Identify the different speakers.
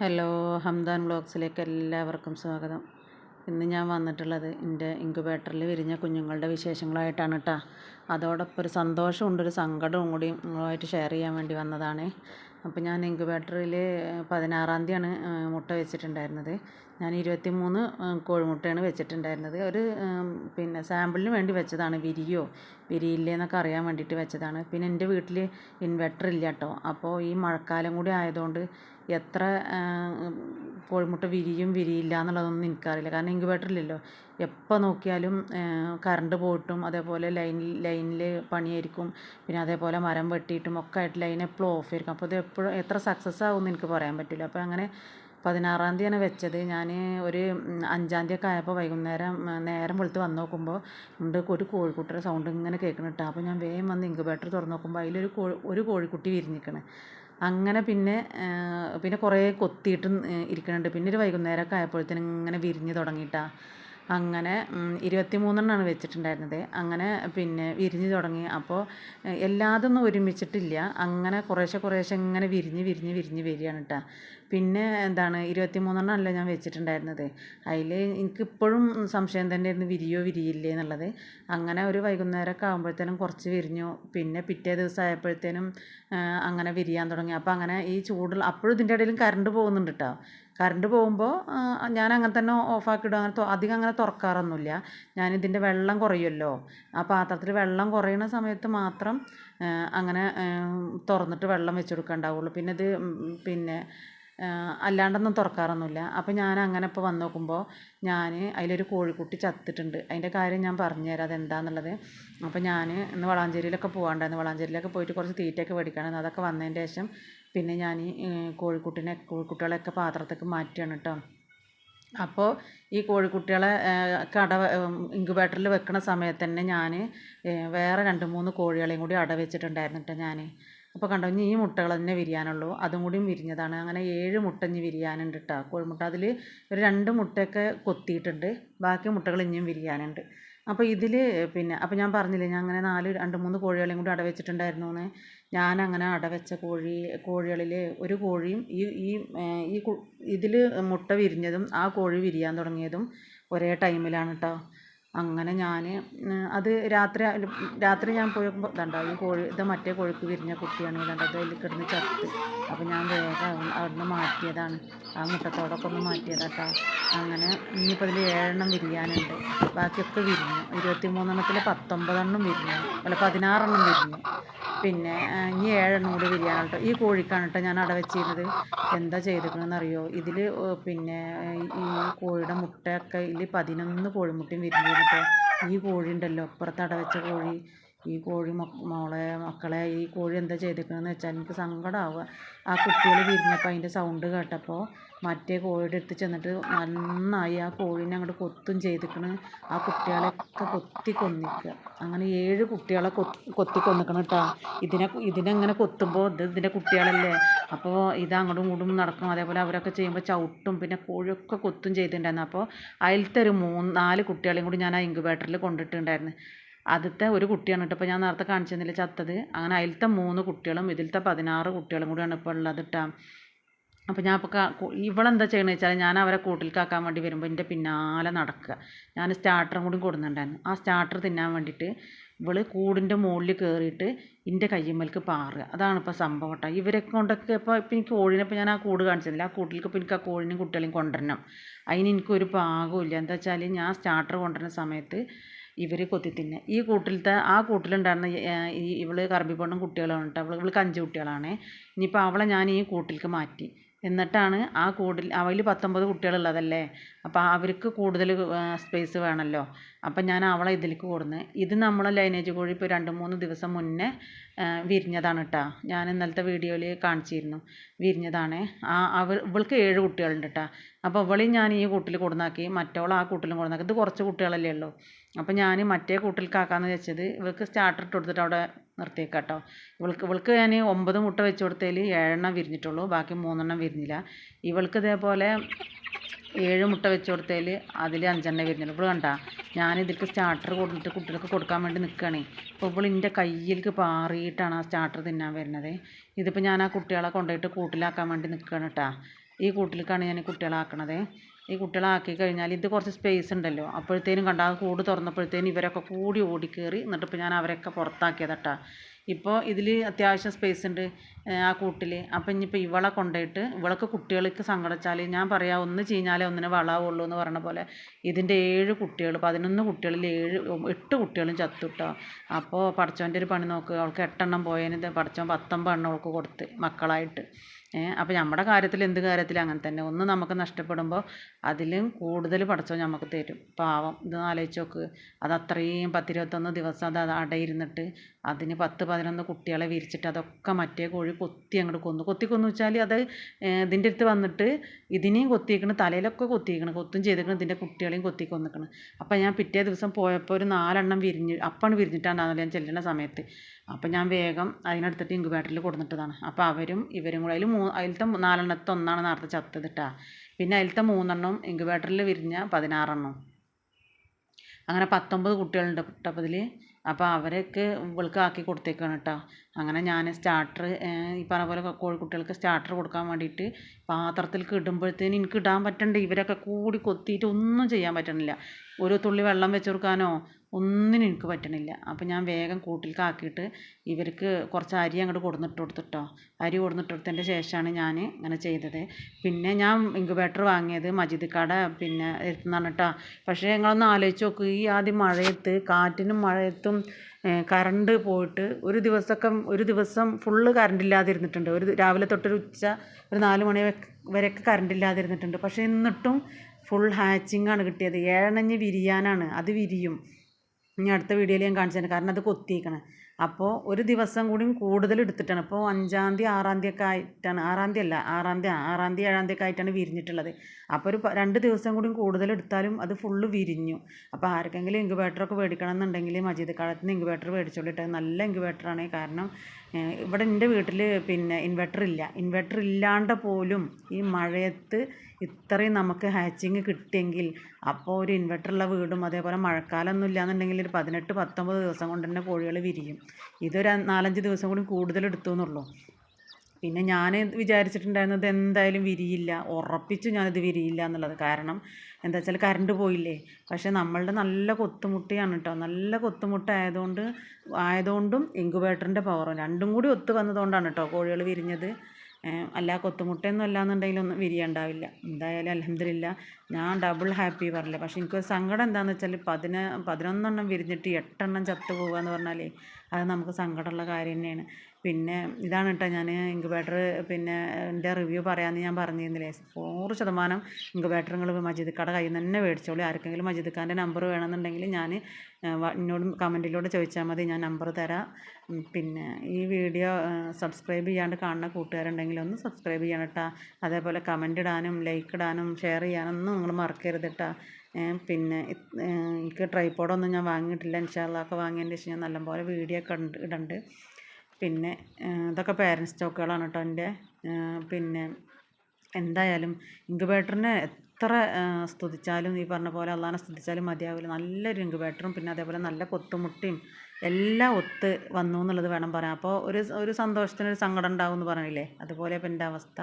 Speaker 1: Hello Hamdan ബ്ലോഗ്സിലേക്ക് എല്ലാവർക്കും സ്വാഗതം. ഇന്ന് ഞാൻ വന്നിട്ടുള്ളത് എന്റെ ഇൻക്യുബേറ്ററിൽ വിരിഞ്ഞ കുഞ്ഞുങ്ങളുടെ വിശേഷങ്ങളായിട്ടാണ് കേട്ടോ അതോടൊപ്പം ഒരു സന്തോഷമുണ്ട് ഒരു സങ്കടവും കൂടി നിങ്ങളുമായിട്ട് ഷെയർ ചെയ്യാൻ വേണ്ടി വന്നതാണ്. അപ്പോൾ ഞാൻ ഇൻക്യുബേറ്ററിൽ പതിനാറാം തീയതിയാണ് മുട്ട വെച്ചിട്ടുണ്ടായിരുന്നത്. ഞാൻ ഇരുപത്തി മൂന്ന് കോഴിമുട്ടയാണ് വെച്ചിട്ടുണ്ടായിരുന്നത്. ഒരു പിന്നെ സാമ്പിളിന് വേണ്ടി വെച്ചതാണ് വിരിയോ വിരിയില്ലേ എന്നൊക്കെ അറിയാൻ വേണ്ടിയിട്ട് വെച്ചതാണ്. പിന്നെ എന്റെ വീട്ടിൽ ഇൻവെർട്ടർ ഇല്ല കേട്ടോ അപ്പോൾ ഈ മഴക്കാലം കൂടി ആയതുകൊണ്ട് എത്ര കോഴിമുട്ട വിരിയും വിരിയില്ല എന്നുള്ളതൊന്നും എനിക്കറിയില്ല. കാരണം ഇൻക്യുബേറ്റർ ഇല്ലല്ലോ എപ്പോൾ നോക്കിയാലും കറണ്ട് പോയിട്ടും അതേപോലെ ലൈൻ ലൈനിൽ പണിയായിരിക്കും. പിന്നെ അതേപോലെ മരം വെട്ടിയിട്ടും ഒക്കെ ആയിട്ട് ലൈൻ എപ്പോഴും ഓഫ് ആയിരിക്കും അപ്പോൾ ഇത് എപ്പോഴും എത്ര സക്സസ് ആകുമെന്ന് എനിക്ക് പറയാൻ പറ്റില്ല. അപ്പോൾ അങ്ങനെ പതിനാറാം തീയതിയാണ് വെച്ചത്. ഞാൻ ഒരു അഞ്ചാം തീയതി ഒക്കെ ആയപ്പോൾ വൈകുന്നേരം നേരം വെളുത്ത് വന്ന് നോക്കുമ്പോൾ ഉണ്ട് ഒരു കോഴിക്കുട്ടിയുടെ സൗണ്ട് ഇങ്ങനെ കേൾക്കണം അപ്പോൾ ഞാൻ വേഗം വന്ന് ഇൻക്യുബേറ്റർ തുറന്ന് നോക്കുമ്പോൾ അതിലൊരു കോഴി ഒരു കോഴിക്കുട്ടി വിരിഞ്ഞിരിക്കണേ അങ്ങനെ പിന്നെ പിന്നെ കുറേ കൊത്തിയിട്ടും ഇരിക്കുന്നുണ്ട് പിന്നെ ഒരു വൈകുന്നേരമൊക്കെ ആയപ്പോഴത്തേനും ഇങ്ങനെ വിരിഞ്ഞ് തുടങ്ങിയിട്ടാണ് അങ്ങനെ ഇരുപത്തി മൂന്നെണ്ണമാണ് വെച്ചിട്ടുണ്ടായിരുന്നത്. അങ്ങനെ പിന്നെ വിരിഞ്ഞ് തുടങ്ങി. അപ്പോൾ എല്ലാതൊന്നും ഒരുമിച്ചിട്ടില്ല. അങ്ങനെ കുറേശ്ശെ കുറേശ്ശെ ഇങ്ങനെ വിരിഞ്ഞ് വിരിഞ്ഞ് വിരിഞ്ഞ് വരികയാണ് കേട്ടോ പിന്നെ എന്താണ് ഇരുപത്തി മൂന്നെണ്ണമല്ല ഞാൻ വെച്ചിട്ടുണ്ടായിരുന്നത്. അതിൽ എനിക്കിപ്പോഴും സംശയം തന്നെയായിരുന്നു വിരിയോ വിരിയില്ലേ എന്നുള്ളത്. അങ്ങനെ ഒരു വൈകുന്നേരമൊക്കെ ആകുമ്പോഴത്തേനും കുറച്ച് വിരിഞ്ഞു. പിന്നെ പിറ്റേ ദിവസം ആയപ്പോഴത്തേനും അങ്ങനെ വിരിയാൻ തുടങ്ങി. അപ്പോൾ അങ്ങനെ ഈ ചൂടുള്ള അപ്പോഴും ഇതിന്റെ ഇടയിലും കറണ്ട് പോകുന്നുണ്ട് കേട്ടോ കറണ്ട് പോകുമ്പോൾ ഞാൻ അങ്ങനെ തന്നെ ഓഫാക്കിയിടും അങ്ങനെ അധികം അങ്ങനെ തുറക്കാറൊന്നുമില്ല. ഞാനിതിന്റെ വെള്ളം കുറയുമല്ലോ ആ പാത്രത്തിൽ വെള്ളം കുറയുന്ന സമയത്ത് മാത്രം അങ്ങനെ തുറന്നിട്ട് വെള്ളം വെച്ച് കൊടുക്കാൻ പിന്നെ ഇത് പിന്നെ അല്ലാണ്ടൊന്നും തുറക്കാറൊന്നുമില്ല. അപ്പോൾ ഞാൻ അങ്ങനെ ഇപ്പോൾ വന്ന് നോക്കുമ്പോൾ ഞാൻ അതിലൊരു കോഴിക്കുട്ടി ചത്തിട്ടുണ്ട്. അതിന്റെ കാര്യം ഞാൻ പറഞ്ഞു തരാം അതെന്താണെന്നുള്ളത് അപ്പോൾ ഞാൻ ഇന്ന് വളാഞ്ചേരിയിലൊക്കെ പോകാണ്ടായിരുന്നു വളാഞ്ചേരിയിലൊക്കെ പോയിട്ട് കുറച്ച് തീറ്റയൊക്കെ മേടിക്കണം അതൊക്കെ വന്നതിന്റെ ശേഷം പിന്നെ ഞാൻ ഈ കോഴിക്കുട്ടിനെ കോഴിക്കുട്ടികളെയൊക്കെ പാത്രത്തേക്ക് മാറ്റുകയാണ് കേട്ടോ. അപ്പോൾ ഈ കോഴിക്കുട്ടികളെ കട ഇൻക്യുബേറ്ററിൽ വെക്കുന്ന സമയത്ത് തന്നെ ഞാൻ വേറെ രണ്ട് മൂന്ന് കോഴികളെയും കൂടി അട വെച്ചിട്ടുണ്ടായിരുന്നു കേട്ടോ ഞാൻ അപ്പോൾ കണ്ടോ ഇനി ഈ മുട്ടകൾ തന്നെ വിരിയാനുള്ളൂ. അതും കൂടിയും വിരിഞ്ഞതാണ്. അങ്ങനെ ഏഴ് മുട്ട ഇനി വിരിയാനുണ്ട് കേട്ടോ കോഴിമുട്ട അതിൽ ഒരു രണ്ട് മുട്ടയൊക്കെ കൊത്തിയിട്ടുണ്ട്. ബാക്കി മുട്ടകൾ ഇനിയും വിരിയാനുണ്ട്. അപ്പോൾ ഇതിൽ പിന്നെ അപ്പോൾ ഞാൻ പറഞ്ഞില്ലേ ഞാൻ അങ്ങനെ നാല് രണ്ട് മൂന്ന് കോഴികളെയും കൂടി അടവെച്ചിട്ടുണ്ടായിരുന്നു എന്ന് ഞാൻ അങ്ങനെ അടവെച്ച കോഴി കോഴികളിൽ ഒരു കോഴിയും ഈ ഈ ഈ ഇതിൽ മുട്ട വിരിഞ്ഞതും ആ കോഴി വിരിയാൻ തുടങ്ങിയതും ഒരേ ടൈമിലാണ് കേട്ടോ അങ്ങനെ ഞാൻ അത് രാത്രി രാത്രി ഞാൻ പോയപ്പോൾ ഇതുണ്ടോ ഈ കോഴി ഇത് മറ്റേ കോഴിക്ക് വിരിഞ്ഞ കുട്ടിയാണ് ഇതുണ്ട് അത് അതിൽ കിടന്ന് ചത്ത്. അപ്പോൾ ഞാൻ വേഗം അവിടുന്ന് മാറ്റിയതാണ്. ആ മുട്ടത്തോടൊക്കെ ഒന്ന് മാറ്റിയതാട്ടോ. അങ്ങനെ ഇനിയിപ്പോൾ അതിൽ ഏഴെണ്ണം വിരിയാനുണ്ട്. ബാക്കിയൊക്കെ വിരിഞ്ഞു. ഇരുപത്തി മൂന്നെണ്ണത്തിൽ പത്തൊമ്പതെണ്ണം വിരിഞ്ഞു. അല്ല പതിനാറെണ്ണം വിരിഞ്ഞു. പിന്നെ ഇനി ഏഴെണ്ണം കൂടി വിരിയാനുണ്ട് ഈ കോഴിക്കാണ് കേട്ടോ ഞാൻ അട വെച്ചിരുന്നത്. എന്താ ചെയ്തിരിക്കണമെന്ന് അറിയോ ഇതിൽ പിന്നെ ഈ കോഴിയുടെ മുട്ടയൊക്കെ ഇതിൽ പതിനൊന്ന് കോഴിമുട്ടയും വിരിഞ്ഞിട്ട് ഈ കോഴി ഉണ്ടല്ലോ അപ്പുറത്ത് അട വെച്ച കോഴി. ഈ കോഴി മോളെ മക്കളെ ഈ കോഴി എന്താ ചെയ്തിരിക്കണമെന്ന് വെച്ചാൽ എനിക്ക് സങ്കടമാവുക ആ കുട്ടികൾ വിരിഞ്ഞപ്പോൾ അതിന്റെ സൗണ്ട് കേട്ടപ്പോൾ മറ്റേ കോഴിയുടെ അടുത്ത് ചെന്നിട്ട് നന്നായി ആ കോഴീനെ അങ്ങോട്ട് കൊത്തും ചെയ്തിക്കണ്. ആ കുട്ടികളെയൊക്കെ കൊത്തി കൊന്നിക്കുക. അങ്ങനെ ഏഴ് കുട്ടികളെ കൊത്തി കൊന്നിക്കണം കേട്ടോ ഇതിനെ ഇതിനെ ഇങ്ങനെ കൊത്തുമ്പോൾ ഇത് ഇതിന്റെ കുട്ടികളല്ലേ? അപ്പോൾ ഇത് അങ്ങോട്ടും ഇങ്ങോട്ടും നടക്കും. അതേപോലെ അവരൊക്കെ ചെയ്യുമ്പോൾ ചവിട്ടും പിന്നെ കോഴിയൊക്കെ കൊത്തും ചെയ്തിട്ടുണ്ടായിരുന്നു. അപ്പോൾ അതിലത്തെ ഒരു മൂന്ന് നാല് കുട്ടികളെയും കൂടി ഞാൻ ആ ഇൻക്യുബേറ്ററിൽ കൊണ്ടിട്ടുണ്ടായിരുന്നു. ആദ്യത്തെ ഒരു കുട്ടിയാണ് കേട്ടോ ഇപ്പോൾ ഞാൻ നേരത്തെ കാണിച്ചു ചത്തത്. അങ്ങനെ അതിലത്തെ മൂന്ന് കുട്ടികളും ഇതിലത്തെ പതിനാറ് കുട്ടികളും കൂടിയാണ് ഇപ്പോൾ ഉള്ളത് കേട്ടോ അപ്പോൾ ഞാൻ ഇപ്പോൾ ഇവളെന്താ ചെയ്യണമെന്ന് വെച്ചാൽ ഞാൻ അവരെ കൂട്ടിലേക്കാക്കാൻ വേണ്ടി വരുമ്പോൾ എന്റെ പിന്നാലെ നടക്കുക. ഞാൻ സ്റ്റാർട്ടറും കൂടി കൊടുക്കുന്നുണ്ടായിരുന്നു ആ സ്റ്റാർട്ടർ തിന്നാൻ വേണ്ടിയിട്ട് ഇവൾ കൂടിന്റെ മുകളിൽ കയറിയിട്ട് എന്റെ കയ്യുമ്മൽക്ക് പാറുക. അതാണ് ഇപ്പോൾ സംഭവം കേട്ടോ ഇവരെ കൊണ്ടൊക്കെ ഇപ്പോൾ ഇപ്പം എനിക്ക് കോഴിനെ ഇപ്പോൾ ഞാൻ ആ കൂട് കാണിച്ചിരുന്നില്ല. ആ കൂട്ടിലേക്ക് ഇപ്പോൾ എനിക്ക് ആ കോഴിനെയും കുട്ടികളെയും കൊണ്ടുവരണം. അതിന് എനിക്കൊരു പാകമില്ല എന്താ വെച്ചാൽ ഞാൻ സ്റ്റാർട്ടർ കൊണ്ടുവരുന്ന സമയത്ത് ഇവർ കൊത്തി തിന്നെ. ഈ കൂട്ടിലത്തെ ആ കൂട്ടിലുണ്ടായിരുന്ന ഇവൾ കറമ്പിപ്പെണ്ണും കുട്ടികളാണ് കേട്ടോ അവൾ ഇവൾക്ക് അഞ്ച് കുട്ടികളാണ്. ഇനിയിപ്പോൾ അവളെ ഞാൻ ഈ കൂട്ടിലേക്ക് മാറ്റി. എന്നിട്ടാണ് ആ കൂടിൽ അവയിൽ പത്തൊമ്പത് കുട്ടികളുള്ളതല്ലേ? അപ്പോൾ അവർക്ക് കൂടുതൽ സ്പേസ് വേണമല്ലോ അപ്പം ഞാൻ അവളെ ഇതിലേക്ക് കൊടുന്ന് ഇത് നമ്മൾ ലൈനേജ് കോഴി ഇപ്പോൾ രണ്ട് മൂന്ന് ദിവസം മുന്നേ വിരിഞ്ഞതാണ് കേട്ടോ ഞാൻ ഇന്നലത്തെ വീഡിയോയിൽ കാണിച്ചിരുന്നു. വിരിഞ്ഞതാണ്. ആ അവൾ ഇവൾക്ക് ഏഴ് കുട്ടികളുണ്ട് കേട്ടോ അപ്പോൾ ഇവളെയും ഞാൻ ഈ കൂട്ടിൽ കൊടുന്നാക്കി മറ്റവൾ ആ കൂട്ടിലും കൊടുന്നാക്കി. ഇത് കുറച്ച് കുട്ടികളല്ലേ ഉള്ളൂ. അപ്പോൾ ഞാൻ മറ്റേ കൂട്ടിലേക്കാക്കാന്ന് വെച്ചത് ഇവൾക്ക് സ്റ്റാർട്ടർ ഇട്ട് കൊടുത്തിട്ട് അവിടെ നിർത്തിയേക്കാം കേട്ടോ ഇവൾക്ക് ഇവൾക്ക് ഞാൻ ഒമ്പത് മുട്ട വെച്ച് കൊടുത്തതിൽ ഏഴെണ്ണം വിരിഞ്ഞിട്ടുള്ളൂ ബാക്കി മൂന്നെണ്ണം വിരിഞ്ഞില്ല. ഇവൾക്ക് ഇതേപോലെ ഏഴ് മുട്ട വെച്ച് കൊടുത്തതിൽ അതിൽ അഞ്ചെണ്ണം വിരിഞ്ഞുള്ളൂ ഇപ്പോൾ കണ്ട ഇതിൽക്ക് സ്റ്റാർട്ടർ കൊടുത്തിട്ട് കുട്ടികൾക്ക് കൊടുക്കാൻ വേണ്ടി നിൽക്കുകയാണേ അപ്പോൾ ഇപ്പോൾ എന്റെ കയ്യിലേക്ക് പാറിയിട്ടാണ് ആ സ്റ്റാർട്ടർ തിന്നാൻ വരുന്നത്. ഇതിപ്പോൾ ഞാൻ ആ കുട്ടികളെ കൊണ്ടുപോയിട്ട് കൂട്ടിലാക്കാൻ വേണ്ടി നിൽക്കുകയാണ് കേട്ടോ ഈ കൂട്ടിലേക്കാണ് ഞാൻ കുട്ടികളാക്കണത് ഈ കുട്ടികളാക്കി കഴിഞ്ഞാൽ ഇത് കുറച്ച് സ്പേസ് ഉണ്ടല്ലോ. അപ്പോഴത്തേനും കണ്ട ആ കൂട് തുറന്നപ്പോഴത്തേനും ഇവരൊക്കെ കൂടി ഓടിക്കയറി എന്നിട്ട് ഇപ്പോൾ ഞാൻ അവരെയൊക്കെ പുറത്താക്കിയതാട്ടാ. ഇപ്പോൾ ഇതിൽ അത്യാവശ്യം സ്പേസ് ഉണ്ട് ആ കൂട്ടിൽ അപ്പം ഇനിയിപ്പോൾ ഇവളെ കൊണ്ടുപോയിട്ട് ഇവൾക്ക് കുട്ടികൾക്ക് സങ്കടിച്ചാൽ ഞാൻ പറയാം ഒന്ന് ചീഞ്ഞാലേ ഒന്നിനെ വളാവുള്ളൂ എന്ന് പറഞ്ഞ പോലെ ഇതിന്റെ ഏഴ് കുട്ടികൾ പതിനൊന്ന് കുട്ടികളിൽ ഏഴ് എട്ട് കുട്ടികളും ചത്തുട്ടോ. അപ്പോൾ പടച്ചോന്റെ ഒരു പണി നോക്ക് അവൾക്ക് എട്ടെണ്ണം പോയതിന് പടച്ചോൻ പത്തൊമ്പത് എണ്ണം അവൾക്ക് കൊടുത്ത് മക്കളായിട്ട്. അപ്പോൾ നമ്മുടെ കാര്യത്തിൽ എന്ത് കാര്യത്തിലും അങ്ങനെ തന്നെ. ഒന്ന് നമുക്ക് നഷ്ടപ്പെടുമ്പോൾ അതിലും കൂടുതൽ പടച്ചോൻ നമുക്ക് തരും. പാവം ഇത് ആലോചിച്ച് നോക്ക്. അത് അത്രയും പത്തിരുപത്തൊന്ന് ദിവസം അത് അടയിരുന്നിട്ട് അതിന് പത്ത് പതിനൊന്ന് കുട്ടികളെ വിരിച്ചിട്ട് അതൊക്കെ മറ്റേ കോഴി കൊത്തി അങ്ങോട്ട് കൊന്നു. കൊത്തി കൊന്നു വെച്ചാൽ അത് ഇതിന്റെ അടുത്ത് വന്നിട്ട് ഇതിനെയും കൊത്തിയേക്കണ് തലയിലൊക്കെ കൊത്തിയേക്കണ് കൊത്തും ചെയ്തേക്കണ് ഇതിന്റെ കുട്ടികളെയും കൊത്തി കൊന്നിക്കണ്. അപ്പോൾ ഞാൻ പിറ്റേ ദിവസം പോയപ്പോൾ ഒരു നാലെണ്ണം വിരിഞ്ഞ് അപ്പാണ് വിരിഞ്ഞിട്ടാണ് ഞാൻ ചെല്ലുന്ന സമയത്ത്. അപ്പോൾ ഞാൻ വേഗം അതിനെടുത്തിട്ട് ഇൻക്യുബേറ്ററിൽ കൊടുത്തിട്ടതാണ് അപ്പോൾ അവരും ഇവരും കൂടെ അതിൽ മൂ അതിലത്തെ നാലെണ്ണത്തെ ഒന്നാണ് നേരത്തെ ചത്തത് കേട്ടോ പിന്നെ അതിലത്തെ മൂന്നെണ്ണം ഇൻക്യുബേറ്ററിൽ വിരിഞ്ഞ പതിനാറെണ്ണം. അങ്ങനെ പത്തൊമ്പത് കുട്ടികളുണ്ട് അപ്പോൾ ഇതിൽ അപ്പോൾ അവരൊക്കെ ഇവൾക്ക് ആക്കി കൊടുത്തേക്കാണ് കേട്ടോ അങ്ങനെ ഞാൻ സ്റ്റാർട്ടർ ഈ പറഞ്ഞ പോലെ കോഴിക്കുട്ടികൾക്ക് സ്റ്റാർട്ടർ കൊടുക്കാൻ വേണ്ടിയിട്ട് പാത്രത്തിലേക്ക് ഇടുമ്പോഴത്തേന് എനിക്ക് ഇടാൻ പറ്റണ്ടേ? ഇവരൊക്കെ കൂടി കൊത്തിയിട്ട് ഒന്നും ചെയ്യാൻ പറ്റണില്ല. ഒരു തുള്ളി വെള്ളം വെച്ച് കൊടുക്കാനോ ഒന്നിനും എനിക്ക് പറ്റണില്ല. അപ്പം ഞാൻ വേഗം കൂട്ടിലേക്ക് ആക്കിയിട്ട് ഇവർക്ക് കുറച്ച് അരി അങ്ങോട്ട് കൊടുന്നിട്ട് കൊടുത്തിട്ടോ. അരി കൊടുന്നിട്ട് കൊടുത്തതിന്റെ ശേഷമാണ് ഞാൻ ഇങ്ങനെ ചെയ്തത്. പിന്നെ ഞാൻ ഇൻക്യുബേറ്റർ വാങ്ങിയത് മജിദ് കട പിന്നെ എടുത്തുനിന്നാണ് കേട്ടോ പക്ഷേ നിങ്ങളൊന്ന് ആലോചിച്ച് നോക്ക്. ഈ ആദ്യം മഴയത്ത് കാറ്റിനും മഴയത്തും കറണ്ട് പോയിട്ട് ഒരു ദിവസമൊക്കെ ഒരു ദിവസം ഫുള്ള് കറണ്ട് ഇല്ലാതിരുന്നിട്ടുണ്ട് ഒരു രാവിലെ തൊട്ടൊരു ഉച്ച ഒരു നാല് മണി വരെയൊക്കെ കറണ്ട് ഇല്ലാതിരുന്നിട്ടുണ്ട് പക്ഷേ എന്നിട്ടും ഫുൾ ഹാച്ചിങ് ആണ് കിട്ടിയത്. ഏഴണഞ്ഞ് വിരിയാനാണ്. അത് വിരിയും. ഇനി അടുത്ത വീഡിയോയിൽ ഞാൻ കാണിച്ചു തരാം. കാരണം അത് കൊത്തിയേക്കണ്. അപ്പോൾ ഒരു ദിവസം കൂടിയും കൂടുതൽ എടുത്തിട്ടാണ്. ഇപ്പോൾ അഞ്ചാം തീയതി ആറാം തീയതി ഒക്കെ ആയിട്ടാണ്. ആറാം തീയതി അല്ല ആറാം തീയതി ആറാം തീയതി ഏഴാം തീയതി ഒക്കെ ആയിട്ടാണ് വിരിഞ്ഞിട്ടുള്ളത്. അപ്പോൾ ഒരു രണ്ട് ദിവസം കൂടിയും കൂടുതൽ എടുത്താലും അത് ഫുള്ള് വിരിഞ്ഞു. അപ്പോൾ ആർക്കെങ്കിലും ഇൻക്യുബേറ്ററൊക്കെ മേടിക്കണം എന്നുണ്ടെങ്കിൽ മജീദ് കാലത്ത് നിന്ന് ഇൻക്യുബേറ്റർ മേടിച്ചോളിട്ട് നല്ല ഇൻക്യുബേറ്ററാണ് കാരണം ഇവിടെ എന്റെ വീട്ടിൽ പിന്നെ ഇൻവെർട്ടർ ഇല്ല. ഇൻവെർട്ടർ ഇല്ലാണ്ട് പോലും ഈ മഴയത്ത് ഇത്രയും നമുക്ക് ഹാച്ചിങ് കിട്ടിയെങ്കിൽ അപ്പോൾ ഒരു ഇൻവെർട്ടറുള്ള വീടും അതേപോലെ മഴക്കാലമൊന്നും ഇല്ലാന്നുണ്ടെങ്കിൽ ഒരു പതിനെട്ട് പത്തൊമ്പത് ദിവസം കൊണ്ട് തന്നെ കോഴികൾ വിരിയും. ഇതൊരു നാലഞ്ച് ദിവസം കൂടി കൂടുതൽ എടുത്തു എന്നുള്ളൂ പിന്നെ ഞാൻ വിചാരിച്ചിട്ടുണ്ടായിരുന്നത് എന്തായാലും വിരിയില്ല. ഉറപ്പിച്ചു ഞാനിത് വിരിയില്ല എന്നുള്ളത്. കാരണം എന്താ വെച്ചാൽ കറണ്ട് പോയില്ലേ? പക്ഷേ നമ്മളുടെ നല്ല കൊത്തുമുട്ടയാണ് കേട്ടോ. നല്ല കൊത്തുമുട്ട ആയതുകൊണ്ട് ആയതുകൊണ്ടും ഇങ്കുബേറ്ററിന്റെ പവറും രണ്ടും കൂടി ഒത്തു വന്നതുകൊണ്ടാണ് കേട്ടോ കോഴികൾ വിരിഞ്ഞത്. അല്ല കൊത്തുമുട്ടയൊന്നും അല്ലാന്നുണ്ടെങ്കിൽ ഒന്നും വിരിയുണ്ടാവില്ല. എന്തായാലും അലഹമില്ല ഞാൻ ഡബിൾ ഹാപ്പി പറഞ്ഞില്ല? പക്ഷേ എനിക്ക് സങ്കടം എന്താണെന്ന് വെച്ചാൽ പതിന പതിനൊന്നെണ്ണം വിരിഞ്ഞിട്ട് എട്ടെണ്ണം ചത്തു പോകുക എന്ന് പറഞ്ഞാൽ അത് നമുക്ക് സങ്കടമുള്ള കാര്യം തന്നെയാണ്. പിന്നെ ഇതാണ് കേട്ടോ ഞാൻ ഇൻക്യുബേറ്റർ പിന്നെ എന്റെ റിവ്യൂ പറയാമെന്ന് ഞാൻ പറഞ്ഞിരുന്നില്ലേ. നൂറ് ശതമാനം ഇൻക്യുബേറ്റർ നിങ്ങൾ മജീദ് കട കയ്യിൽ നിന്ന് തന്നെ മേടിച്ചോളൂ. ആർക്കെങ്കിലും മജീദിക്കാന്റെ നമ്പർ വേണമെന്നുണ്ടെങ്കിൽ ഞാൻ എന്നോട് കമന്റിലൂടെ ചോദിച്ചാൽ മതി. ഞാൻ നമ്പർ തരാം. പിന്നെ ഈ വീഡിയോ സബ്സ്ക്രൈബ് ചെയ്യാണ്ട് കാണുന്ന കൂട്ടുകാരുണ്ടെങ്കിൽ ഒന്ന് സബ്സ്ക്രൈബ് ചെയ്യണം കേട്ടോ. അതേപോലെ കമന്റ് ഇടാനും ലൈക്ക് ഇടാനും ഷെയർ ചെയ്യാനൊന്നും നിങ്ങൾ മറക്കരുത് കേട്ടോ. പിന്നെ എനിക്ക് ട്രൈപ്പോഡൊന്നും ഞാൻ വാങ്ങിയിട്ടില്ല. ഇൻഷാല്ലൊക്കെ വാങ്ങിയതിന് ശേഷം ഞാൻ നല്ലപോലെ വീഡിയോ ഒക്കെ ഇടുന്നുണ്ട് പിന്നെ ഇതൊക്കെ പേരൻസ് സ്റ്റോക്കുകളാണ് കേട്ടോ എന്റെ. പിന്നെ എന്തായാലും ഇൻക്യുബേറ്ററിനെ എത്ര സ്തുതിച്ചാലും ഈ പറഞ്ഞ പോലെ അള്ളാനെ സ്തുതിച്ചാലും മതിയാവില്ല. നല്ലൊരു ഇൻക്യുബേറ്ററും പിന്നെ അതേപോലെ നല്ല കൊത്തുമുട്ടിയും എല്ലാം ഒത്ത് വന്നു എന്നുള്ളത് വേണം പറയാൻ. അപ്പോൾ ഒരു ഒരു സന്തോഷത്തിന് ഒരു സങ്കടം ഉണ്ടാവും എന്ന് പറഞ്ഞില്ലേ? അതുപോലെ ഇപ്പം എന്റെ അവസ്ഥ.